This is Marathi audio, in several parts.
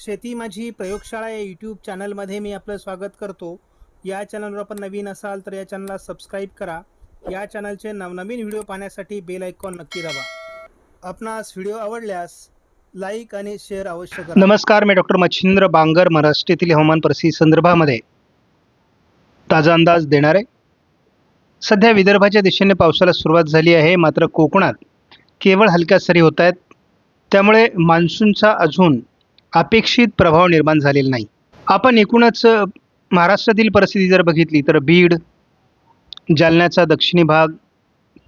शेती माझी प्रयोगशाळा या यूट्यूब चॅनलमध्ये मी आपलं स्वागत करतो. या चॅनलवर आपण नवीन असाल तर या चॅनलला सबस्क्राईब करा. या चॅनलचे नवनवीन व्हिडिओ पाहण्यासाठी बेल आयकॉन नक्की दाबा. आपणास व्हिडिओ आवडल्यास लाईक आणि शेअर अवश्य करा. नमस्कार मी डॉक्टर मच्छिंद्र बांगर महाराष्ट्रातील हवामान परिस्थिती संदर्भामध्ये ताजा अंदाज देणार. आहे सध्या विदर्भाच्या दिशेने पावसाला सुरुवात झाली आहे मात्र कोकणात केवळ हलक्या सरी होत आहेत. त्यामुळे मान्सूनचा अजून अपेक्षित प्रभाव निर्माण झालेला नाही. आपण एकूणच महाराष्ट्रातील परिस्थिती जर बघितली तर बीड जालन्याचा दक्षिणी भाग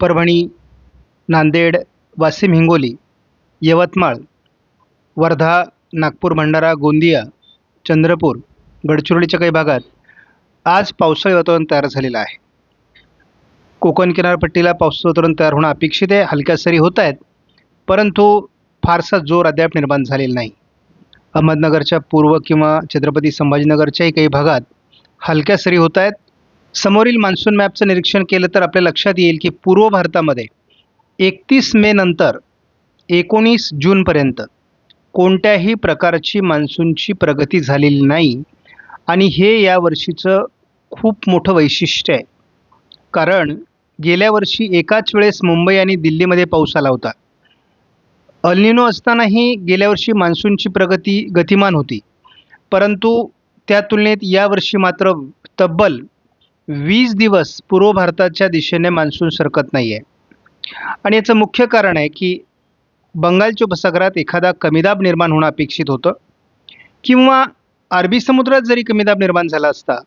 परभणी नांदेड वाशिम हिंगोली यवतमाळ वर्धा नागपूर भंडारा गोंदिया चंद्रपूर गडचिरोलीच्या काही भागात आज पावसाळी वातावरण तयार झालेलं आहे. कोकण किनारपट्टीला पावसाचं वातावरण तयार होणं अपेक्षित आहे हलक्या सरी होत आहेत परंतु फारसा जोर अद्याप निर्माण झालेला नाही. अहमदनगरच्या पूर्व किंवा छत्रपती संभाजीनगरच्याही काही भागात हलक्या सरी होत आहेत. समोरील मान्सून मॅपचं निरीक्षण केलं तर आपल्या लक्षात येईल की पूर्व भारतामध्ये एकतीस मे नंतर एकोणीस जूनपर्यंत कोणत्याही प्रकारची मान्सूनची प्रगती झालेली नाही आणि हे या वर्षीचं खूप मोठं वैशिष्ट्य आहे. कारण गेल्या वर्षी एकाच वेळेस मुंबई आणि दिल्लीमध्ये पाऊस आला होता. अल्निनो असतानाही गेल्या वर्षी मान्सूनची प्रगती गतिमान होती. परंतु त्या तुलनेत यावर्षी मात्र तब्बल वीस दिवस पूर्व भारताच्या दिशेने मान्सून सरकत नाही आहे आणि याचं मुख्य कारण आहे की बंगालच्या उपसागरात एखादा कमीदाब निर्माण होणं अपेक्षित होतं. किंवा अरबी समुद्रात जरी कमीदाब निर्माण झाला असता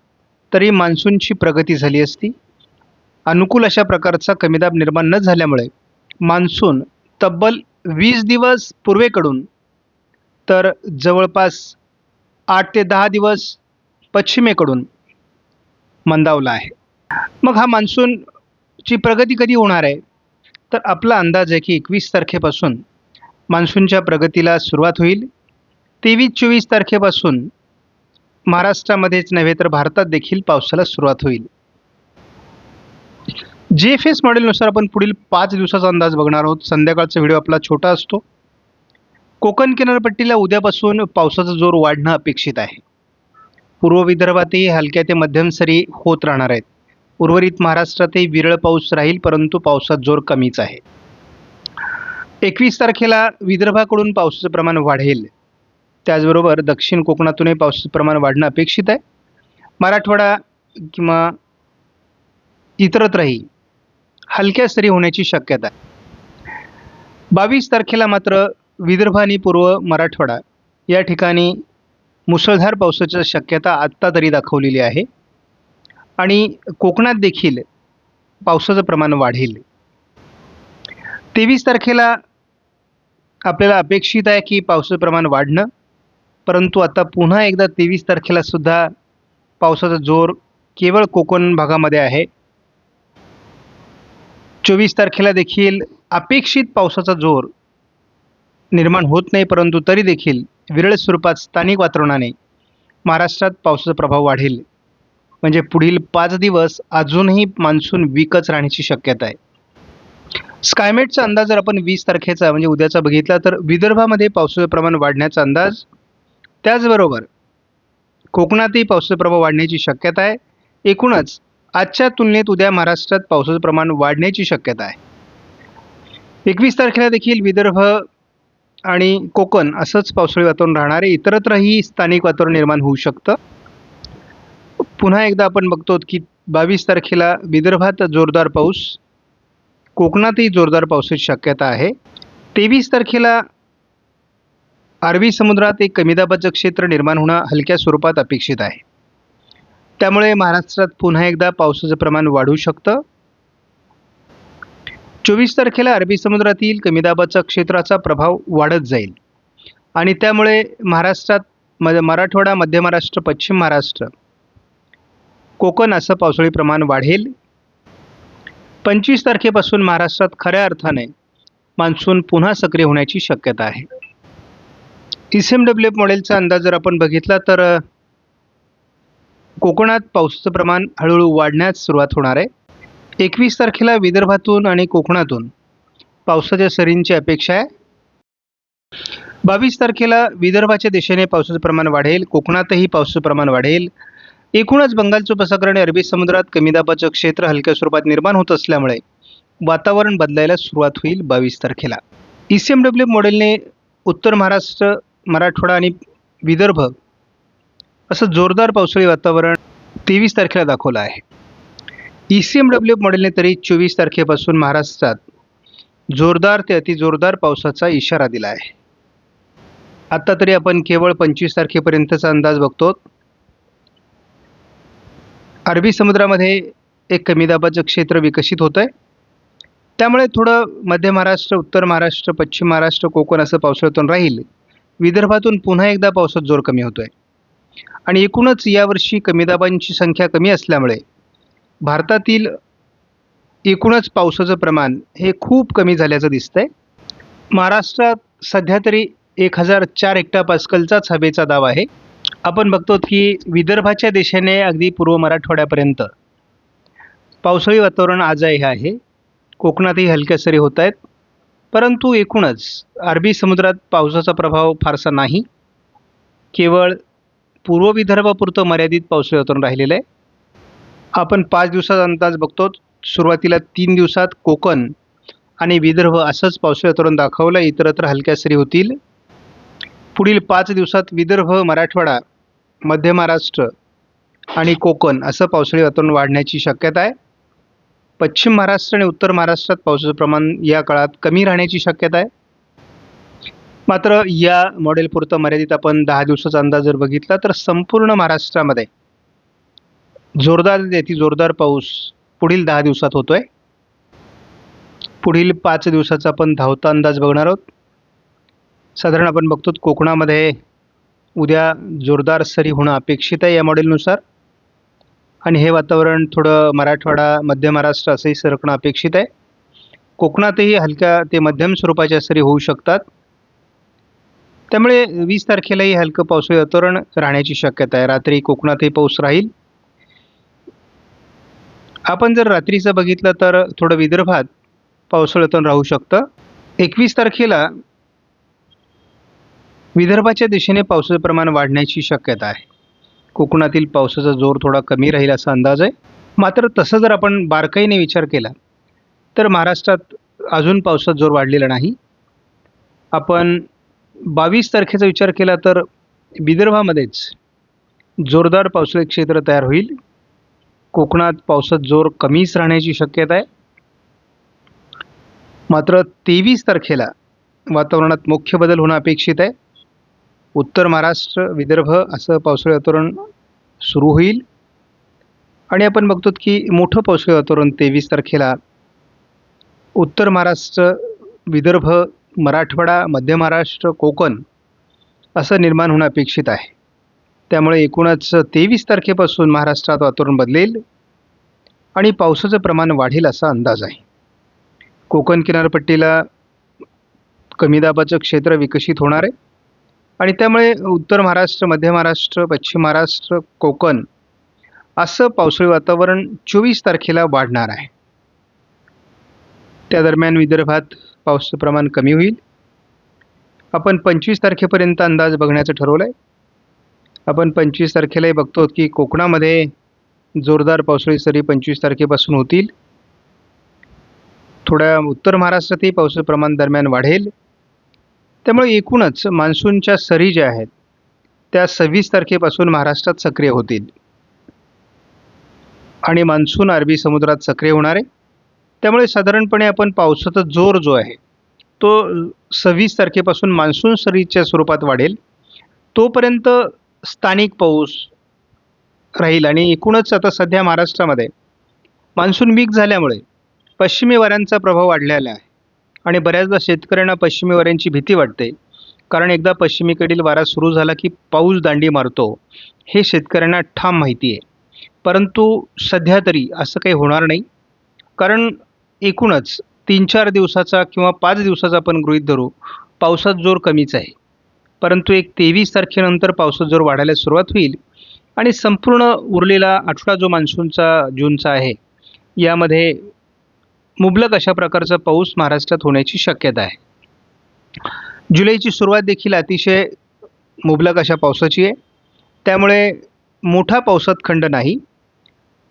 तरी मान्सूनची प्रगती झाली असती. अनुकूल अशा प्रकारचा कमीदाब निर्माण न झाल्यामुळे मान्सून तब्बल वीस दिवस पूर्वेकडून तर जवळपास आठ ते दहा दिवस पश्चिमेकडून मंदावला आहे. मग हा मान्सूनची प्रगती कधी होणार आहे? तर आपला अंदाज आहे की एकवीस तारखेपासून मान्सूनच्या प्रगतीला सुरुवात होईल. तेवीस चोवीस तारखेपासून महाराष्ट्रामध्येच नव्हे तर भारतात देखील पावसाला सुरुवात होईल. जे एफ एस मॉडेलनुसार आपण पुढील पाच दिवसाचा अंदाज बघणार आहोत. संध्याकाळचा व्हिडिओ आपला छोटा असतो. कोकण किनारपट्टीला उद्यापासून पावसाचा जोर वाढणं अपेक्षित आहे. पूर्व विदर्भातही हलक्या ते मध्यम सरी होत राहणार आहेत. उर्वरित महाराष्ट्रातही विरळ पाऊस राहील परंतु पावसात जोर कमीच आहे. एकवीस तारखेला विदर्भाकडून पावसाचं प्रमाण वाढेल. त्याचबरोबर दक्षिण कोकणातूनही पावसाचं प्रमाण वाढणं अपेक्षित आहे. मराठवाडा किंवा इतरत्रही हलक्या सरी होण्याची शक्यता आहे. बावीस तारखेला मात्र विदर्भ आणि पूर्व मराठवाडा या ठिकाणी मुसळधार पावसाची शक्यता आत्ता तरी दाखवलेली आहे. आणि कोकणात देखील पावसाचं प्रमाण वाढेल. तेवीस तारखेला आपल्याला अपेक्षित आहे की पावसाचं प्रमाण वाढणं परंतु आता पुन्हा एकदा तेवीस तारखेला सुद्धा पावसाचा जोर केवळ कोकण भागामध्ये आहे. चोवीस तारखेला देखील अपेक्षित पावसाचा जोर निर्माण होत नाही परंतु तरी देखील विरळ स्वरूपात स्थानिक वातावरणाने महाराष्ट्रात पावसाचा प्रभाव वाढेल. म्हणजे पुढील पाच दिवस अजूनही मान्सून वीकच राहण्याची शक्यता आहे. स्कायमेटचा अंदाज जर आपण वीस तारखेचा म्हणजे उद्याचा बघितला तर विदर्भामध्ये पावसाचं प्रमाण वाढण्याचा अंदाज त्याचबरोबर कोकणातही पावसाचा प्रभाव वाढण्याची शक्यता आहे. एकूणच आजच्या तुलनेत उद्या महाराष्ट्रात पावसाचं प्रमाण वाढण्याची शक्यता आहे. एकवीस तारखेला देखील विदर्भ आणि कोकण असंच पावसाळी वातावरण राहणार आहे. इतरत्रही स्थानिक वातावरण निर्माण होऊ शकतं. पुन्हा एकदा आपण बघतो की बावीस तारखेला विदर्भात जोरदार पाऊस कोकणातही जोरदार पावसाची शक्यता आहे. तेवीस तारखेला अरबी समुद्रात एक कमी दाबाचं क्षेत्र निर्माण होणं हलक्या स्वरूपात अपेक्षित आहे. त्यामुळे महाराष्ट्रात पुन्हा एकदा पावसाचं प्रमाण वाढू शकतं. चोवीस तारखेला अरबी समुद्रातील कमी दाबाचा क्षेत्राचा प्रभाव वाढत जाईल. आणि त्यामुळे महाराष्ट्रात मध मराठवाडा मध्य महाराष्ट्र पश्चिम महाराष्ट्र कोकण असं पावसाळी प्रमाण वाढेल. पंचवीस तारखेपासून महाराष्ट्रात खऱ्या अर्थाने मान्सून पुन्हा सक्रिय होण्याची शक्यता आहे. एस एम डब्ल्यू एफ मॉडेलचा अंदाज जर आपण बघितला तर कोकणात पावसाचं प्रमाण हळूहळू वाढण्यास सुरुवात होणार आहे. एकवीस तारखेला विदर्भातून आणि कोकणातून पावसाच्या सरींची अपेक्षा आहे. बावीस तारखेला विदर्भाच्या दिशेने पावसाचं प्रमाण वाढेल कोकणातही पावसाचं प्रमाण वाढेल. एकूणच बंगालचं उपसागर आणि अरबी समुद्रात कमी दाबाचं क्षेत्र हलक्या स्वरूपात निर्माण होत असल्यामुळे वातावरण बदलायला सुरुवात होईल बावीस तारखेला. ई सी एम डब्ल्यू मॉडेलने उत्तर महाराष्ट्र मराठवाडा आणि विदर्भ असं जोरदार पावसाळी वातावरण तेवीस तारखेला दाखवलं आहे. ई सी एम डब्ल्यू मॉडेलने तरी चोवीस तारखेपासून महाराष्ट्रात जोरदार ते अतिजोरदार पावसाचा इशारा दिला आहे. आत्ता तरी आपण केवळ पंचवीस तारखेपर्यंतचा अंदाज बघतो. अरबी समुद्रामध्ये एक कमी दाबाचं क्षेत्र विकसित होतं आहे त्यामुळे थोडं मध्य महाराष्ट्र उत्तर महाराष्ट्र पश्चिम महाराष्ट्र कोकण असं पावसाळ्यातून राहील. विदर्भातून पुन्हा एकदा पावसात जोर कमी होतो आहे आणि एकूणच यावर्षी कमी दाबांची संख्या कमी असल्यामुळे भारतातील एकूणच पावसाचं प्रमाण हे खूप कमी झाल्याचं दिसतं आहे महाराष्ट्रात सध्या तरी एक हजार चार हेक्टर पास्कलचाच हवेचा दाब आहे. आपण बघतो की विदर्भाच्या दिशेने अगदी पूर्व मराठवाड्यापर्यंत पावसाळी वातावरण आजही आहे. कोकणातही हलक्या सरी होत आहेत. परंतु एकूणच अरबी समुद्रात पावसाचा प्रभाव फारसा नाही. केवळ पूर्व विदर्भापुरतं मर्यादित पावसाळ्यातून वातावरण राहिलेलं आहे. आपण पाच दिवसाचा अंदाज बघतो. सुरुवातीला तीन दिवसात कोकण आणि विदर्भ असंच पावसाळी वातावरण दाखवलं. इतरत्र हलक्या सरी होतील. पुढील पाच दिवसात विदर्भ मराठवाडा मध्य महाराष्ट्र आणि कोकण असं पावसाळी वातावरण वाढण्याची शक्यता आहे. पश्चिम महाराष्ट्र आणि उत्तर महाराष्ट्रात पावसाचं प्रमाण या काळात कमी राहण्याची शक्यता आहे. मात्र या मॉडेलपुरतं मर्यादित आपण दहा दिवसाचा अंदाज जर बघितला तर संपूर्ण महाराष्ट्रामध्ये जोरदार देती जोरदार पाऊस पुढील दहा दिवसात होतोय. पुढील पाच दिवसाचा आपण धावता अंदाज बघणार आहोत. साधारण आपण बघतो कोकणामध्ये उद्या जोरदार सरी होणं अपेक्षित आहे या मॉडेलनुसार. आणि हे वातावरण थोडं मराठवाडा मध्य महाराष्ट्र असंही सरकणं अपेक्षित आहे. कोकणातही हलक्या ते मध्यम स्वरूपाच्या सरी होऊ शकतात. त्यामुळे वीस तारखेलाही हलकं पावसाळी वातावरण राहण्याची शक्यता आहे. रात्री कोकणातही पाऊस राहील. आपण जर रात्रीचं बघितलं तर थोडं विदर्भात पावसाळी वातावरण राहू शकतं. एकवीस तारखेला विदर्भाच्या दिशेने पावसाचं प्रमाण वाढण्याची शक्यता आहे. कोकणातील पावसाचा जोर थोडा कमी राहील असा अंदाज आहे. मात्र तसं जर आपण बारकाईने विचार केला तर महाराष्ट्रात अजून पावसाचा जोर वाढलेला नाही. आपण बावीस तारखेचा विचार केला तर विदर्भामध्येच जोरदार पावसाळी क्षेत्र तयार होईल. कोकणात पावसात जोर कमीच राहण्याची शक्यता आहे. मात्र तेवीस तारखेला वातावरणात मुख्य बदल होणं अपेक्षित आहे. उत्तर महाराष्ट्र विदर्भ असं पावसाळी वातावरण सुरू होईल. आणि आपण बघतो की मोठं पावसाळी वातावरण तेवीस तारखेला उत्तर महाराष्ट्र विदर्भ मराठवाडा मध्य महाराष्ट्र कोकण असं निर्माण होणं अपेक्षित आहे. त्यामुळे एकूणच तेवीस तारखेपासून महाराष्ट्रात वातावरण बदलेल आणि पावसाचं प्रमाण वाढेल असा अंदाज आहे. कोकण किनारपट्टीला कमी दाबाचं क्षेत्र विकसित होणार आहे आणि त्यामुळे उत्तर महाराष्ट्र मध्य महाराष्ट्र पश्चिम महाराष्ट्र कोकण असं पावसाळी वातावरण चोवीस तारखेला वाढणार आहे. त्या दरम्यान विदर्भात पावसाचं प्रमाण कमी होईल. आपण पंचवीस तारखेपर्यंत अंदाज बघण्याचं ठरवलं आहे आपण पंचवीस तारखेलाही बघतो की कोकणामध्ये जोरदार पावसाळी सरी पंचवीस तारखेपासून होतील. थोड्या उत्तर महाराष्ट्रातही पावसाचं प्रमाण दरम्यान वाढेल. त्यामुळे एकूणच मान्सूनच्या सरी ज्या आहेत त्या सव्वीस तारखेपासून महाराष्ट्रात सक्रिय होतील. आणि मान्सून अरबी समुद्रात सक्रिय होणार आहे. त्यामुळे साधारणपणे आपण पावसाचा जोर जो आहे तो सव्वीस तारखेपासून मान्सून सरीच्या स्वरूपात वाढेल. तोपर्यंत स्थानिक पाऊस राहील आणि एकूणच आता सध्या महाराष्ट्रामध्ये मान्सून वीक झाल्यामुळे पश्चिमी वाऱ्यांचा प्रभाव वाढलेला आहे आणि बऱ्याचदा शेतकऱ्यांना पश्चिमी वाऱ्यांची भीती वाटते. कारण एकदा पश्चिमेकडील वारा सुरू झाला की पाऊस दांडी मारतो हे शेतकऱ्यांना ठाम माहिती आहे. परंतु सध्या तरी असं काही होणार नाही. कारण एकूणच तीन चार दिवसाचा किंवा पाच दिवसाचा आपण गृहीत धरू पावसात जोर कमीच आहे. परंतु एक तेवीस तारखेनंतर पावसात जोर वाढायला सुरुवात होईल आणि संपूर्ण उरलेला आठवडा जो मान्सूनचा जूनचा आहे यामध्ये मुबलक अशा प्रकारचा पाऊस महाराष्ट्रात होण्याची शक्यता आहे. जुलैची सुरुवात देखील अतिशय मुबलक अशा पावसाची आहे. त्यामुळे मोठा पावसात खंड नाही.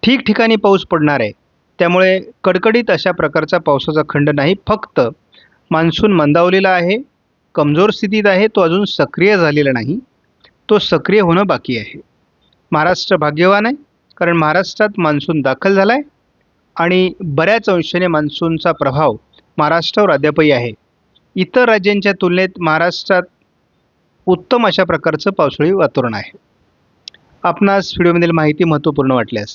ठिकठिकाणी पाऊस पडणार आहे. त्यामुळे कडकडीत अशा प्रकारचा पावसाचा खंड नाही. फक्त मान्सून मंदावलेला आहे कमजोर स्थितीत आहे तो अजून सक्रिय झालेला नाही. तो सक्रिय होणं बाकी आहे. महाराष्ट्र भाग्यवान आहे कारण महाराष्ट्रात मान्सून दाखल झाला आहे आणि बऱ्याच अंशाने मान्सूनचा प्रभाव महाराष्ट्रावर अद्यापही आहे. इतर राज्यांच्या तुलनेत महाराष्ट्रात उत्तम अशा प्रकारचं पावसाळी वातावरण आहे. आपणास व्हिडिओमधील माहिती महत्त्वपूर्ण वाटल्यास